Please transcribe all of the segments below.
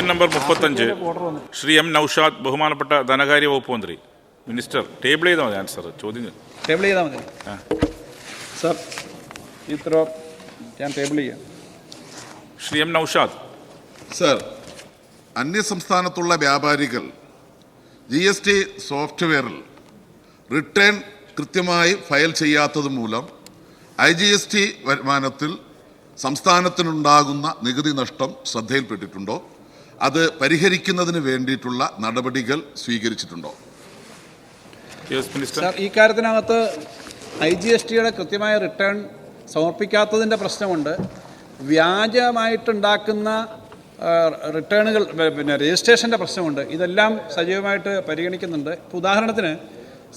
ചോദ്യം നമ്പർ മുപ്പത്തഞ്ച്. ശ്രീ എം നൌഷാദ് ബഹുമാനപ്പെട്ട ധനകാര്യ വകുപ്പ് മന്ത്രി. മിനിസ്റ്റർ ടേബിൾ ചെയ്താൽ മതി ആൻസർ. ചോദ്യം ടേബിൾ ചെയ്താൽ മതി. സർ ഇത്ര ഞാൻ ടേബിൾ ചെയ്യാം. ശ്രീ എം നൌഷാദ്. സർ അന്യസംസ്ഥാനത്തുള്ള വ്യാപാരികൾ ജി എസ് ടി സോഫ്റ്റ്വെയറിൽ റിട്ടേൺ കൃത്യമായി ഫയൽ ചെയ്യാത്തത് മൂലം ഐ ജി എസ് ടി വരുമാനത്തിൽ സംസ്ഥാനത്തിനുണ്ടാകുന്ന നികുതി നഷ്ടം ശ്രദ്ധയിൽപ്പെട്ടിട്ടുണ്ടോ? അത് പരിഹരിക്കുന്നതിന് വേണ്ടിയിട്ടുള്ള നടപടികൾ സ്വീകരിച്ചിട്ടുണ്ടോ? സർ ഈ കാര്യത്തിനകത്ത് ഐ ജി എസ് ടിയുടെ കൃത്യമായ റിട്ടേൺ സമർപ്പിക്കാത്തതിന്റെ പ്രശ്നമുണ്ട്. വ്യാജമായിട്ടുണ്ടാക്കുന്ന റിട്ടേണുകൾ പിന്നെ രജിസ്ട്രേഷന്റെ പ്രശ്നമുണ്ട്. ഇതെല്ലാം സജീവമായിട്ട് പരിഗണിക്കുന്നുണ്ട്. ഇപ്പോൾ ഉദാഹരണത്തിന്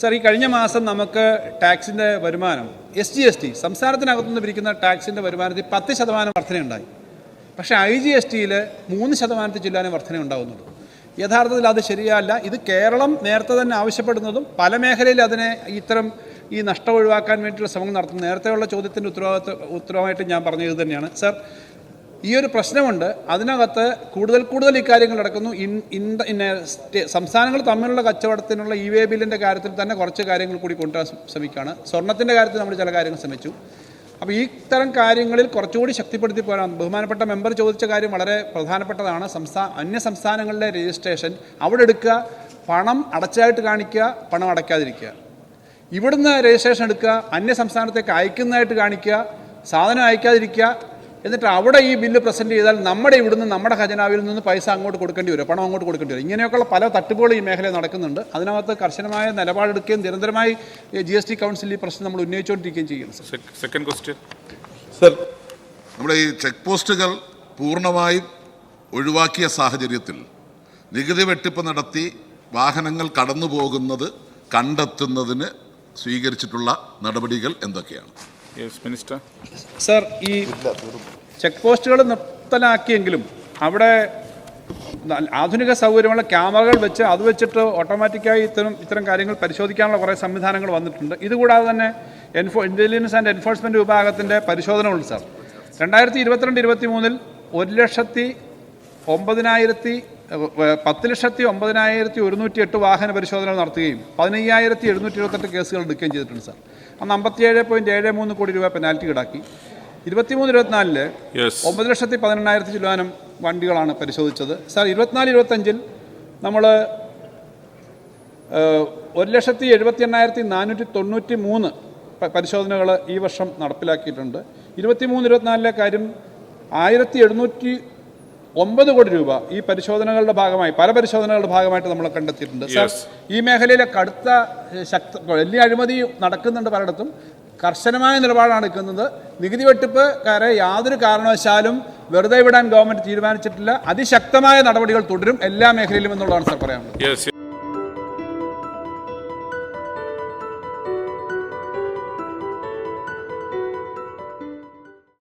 സർ ഈ കഴിഞ്ഞ മാസം നമുക്ക് ടാക്സിന്റെ വരുമാനം എസ് ജി എസ് ടി സംസ്ഥാനത്തിനകത്തുനിന്ന് പിരിക്കുന്ന ടാക്സിന്റെ വരുമാനത്തിൽ പത്ത് ശതമാനം വർധനയുണ്ടായി. പക്ഷേ ഐ ജി എസ് ടിയിൽ മൂന്ന് ശതമാനത്തിൽ ചില്ലാനേ വർധന ഉണ്ടാകുന്നുള്ളൂ യഥാർത്ഥത്തിൽ അത് ശരിയല്ല. ഇത് കേരളം നേരത്തെ തന്നെ ആവശ്യപ്പെടുന്നതും പല മേഖലയിൽ അതിനെ ഇത്തരം ഈ നഷ്ടം ഒഴിവാക്കാൻ വേണ്ടിയിട്ടുള്ള ശ്രമം നടത്തുന്നു നേരത്തെയുള്ള ചോദ്യത്തിന്റെ ഉത്തരവാദിത്വ ഉത്തരവായിട്ട് ഞാൻ പറഞ്ഞത് തന്നെയാണ്. സർ ഈ ഒരു പ്രശ്നമുണ്ട്. അതിനകത്ത് കൂടുതൽ കൂടുതൽ കാര്യങ്ങൾ നടക്കുന്നു. ഇൻ ഇൻ ഇന്ന സംസ്ഥാനങ്ങൾ തമ്മിലുള്ള കച്ചവടത്തിനുള്ള ഇ വേ ബില്ലിന്റെ കാര്യത്തിൽ തന്നെ കുറച്ച് കാര്യങ്ങൾ കൂടി കൊണ്ടുവരാൻ ശ്രമിക്കുകയാണ്. സ്വർണത്തിന്റെ കാര്യത്തിൽ നമ്മൾ ചില കാര്യങ്ങൾ ശ്രമിച്ചു. അപ്പോൾ ഈ തരം കാര്യങ്ങളിൽ കുറച്ചുകൂടി ശക്തിപ്പെടുത്തി പോരാൻ ബഹുമാനപ്പെട്ട മെമ്പർ ചോദിച്ച കാര്യം വളരെ പ്രധാനപ്പെട്ടതാണ്. സംസ്ഥാന അന്യ സംസ്ഥാനങ്ങളിലെ രജിസ്ട്രേഷൻ അവിടെ എടുക്കുക പണം അടച്ചായിട്ട് കാണിക്കുക പണം അടയ്ക്കാതിരിക്കുക. ഇവിടുന്ന് രജിസ്ട്രേഷൻ എടുക്കുക അന്യ സംസ്ഥാനത്തേക്ക് അയക്കുന്നതായിട്ട് കാണിക്കുക സാധനം അയക്കാതിരിക്കുക എന്നിട്ട് അവിടെ ഈ ബില്ല് പ്രസന്റ് ചെയ്താൽ നമ്മുടെ ഇവിടുന്ന് നമ്മുടെ ഖജനാവിൽ നിന്ന് പൈസ അങ്ങോട്ട് കൊടുക്കേണ്ടി വരും പണം അങ്ങോട്ട് കൊടുക്കേണ്ടി വരും. ഇങ്ങനെയൊക്കെയുള്ള പല തട്ടുകൾ ഈ മേഖലയിൽ നടക്കുന്നുണ്ട്. അതിനകത്ത് കർശനമായ നിലപാടെടുക്കുകയും നിരന്തരമായി ജി എസ് ടി കൗൺസിൽ ഈ പ്രശ്നം നമ്മൾ ഉന്നയിച്ചുകൊണ്ടിരിക്കുകയും ചെയ്യുന്നു സെക്കൻഡ് ക്വസ്റ്റ്യൻ സർ നമ്മുടെ ഈ ചെക്ക് പോസ്റ്റുകൾ പൂർണമായും ഒഴിവാക്കിയ സാഹചര്യത്തിൽ നികുതി വെട്ടിപ്പ് നടത്തി വാഹനങ്ങൾ കടന്നു പോകുന്നത് കണ്ടെത്തുന്നതിന് സ്വീകരിച്ചിട്ടുള്ള നടപടികൾ എന്തൊക്കെയാണ്? മിനിസ്റ്റർ സർ ഈ ചെക്ക് പോസ്റ്റുകൾ നിർത്തലാക്കിയെങ്കിലും അവിടെ ആധുനിക സൗകര്യമുള്ള ക്യാമറകൾ വെച്ച് അത് വെച്ചിട്ട് ഓട്ടോമാറ്റിക്കായി ഇത്തരം ഇത്തരം കാര്യങ്ങൾ പരിശോധിക്കാനുള്ള കുറേ സംവിധാനങ്ങൾ വന്നിട്ടുണ്ട്. ഇതുകൂടാതെ തന്നെ എൻഫോ ഇന്റലിജൻസ് ആൻഡ് എൻഫോഴ്സ്മെന്റ് വിഭാഗത്തിന്റെ പരിശോധനകളുണ്ട് സാർ രണ്ടായിരത്തി ഇരുപത്തിരണ്ട് ഇരുപത്തി മൂന്നിൽ ഒരു ലക്ഷത്തി ഒമ്പതിനായിരത്തി പത്ത് ലക്ഷത്തി ഒമ്പതിനായിരത്തി ഒരുന്നൂറ്റി എട്ട് വാഹന പരിശോധനകൾ നടത്തുകയും പതിനയ്യായിരത്തി എഴുന്നൂറ്റി ഇരുപത്തെട്ട് കേസുകൾ എടുക്കുകയും ചെയ്തിട്ടുണ്ട് സാർ. അന്ന് അമ്പത്തിയേഴ് പോയിന്റ് ഏഴ് മൂന്ന് കോടി രൂപ പെനാൽറ്റി ഈടാക്കി. ഇരുപത്തിമൂന്ന് ഇരുപത്തിനാലിൽ ഒമ്പത് ലക്ഷത്തി പതിനെണ്ണായിരത്തി ശതമാനം വണ്ടികളാണ് പരിശോധിച്ചത്. സാർ ഇരുപത്തിനാല് ഇരുപത്തഞ്ചിൽ നമ്മൾ ഒരു ലക്ഷത്തി എഴുപത്തി എണ്ണായിരത്തി നാനൂറ്റി തൊണ്ണൂറ്റി മൂന്ന് പരിശോധനകൾ ഈ വർഷം നടപ്പിലാക്കിയിട്ടുണ്ട്. ഇരുപത്തിമൂന്ന് ഇരുപത്തിനാലിലെ കാര്യം ആയിരത്തി എഴുന്നൂറ്റി ഒമ്പത് കോടി രൂപ ഈ പരിശോധനകളുടെ ഭാഗമായി പല പരിശോധനകളുടെ ഭാഗമായിട്ട് നമ്മൾ കണ്ടെത്തിയിട്ടുണ്ട്. സാർ ഈ മേഖലയിലെ കടുത്ത ശക്ത വലിയ അഴിമതി നടക്കുന്നുണ്ട് പലയിടത്തും. കർശനമായ നിലപാടാണ് എടുക്കുന്നത്. നികുതി വെട്ടിപ്പുകാരെ യാതൊരു കാരണവശാലും വെറുതെ വിടാൻ ഗവൺമെന്റ് തീരുമാനിച്ചിട്ടില്ല. അതിശക്തമായ നടപടികൾ തുടരും എല്ലാ മേഖലയിലും എന്നുള്ളതാണ് സർ പറയാനുള്ളത്.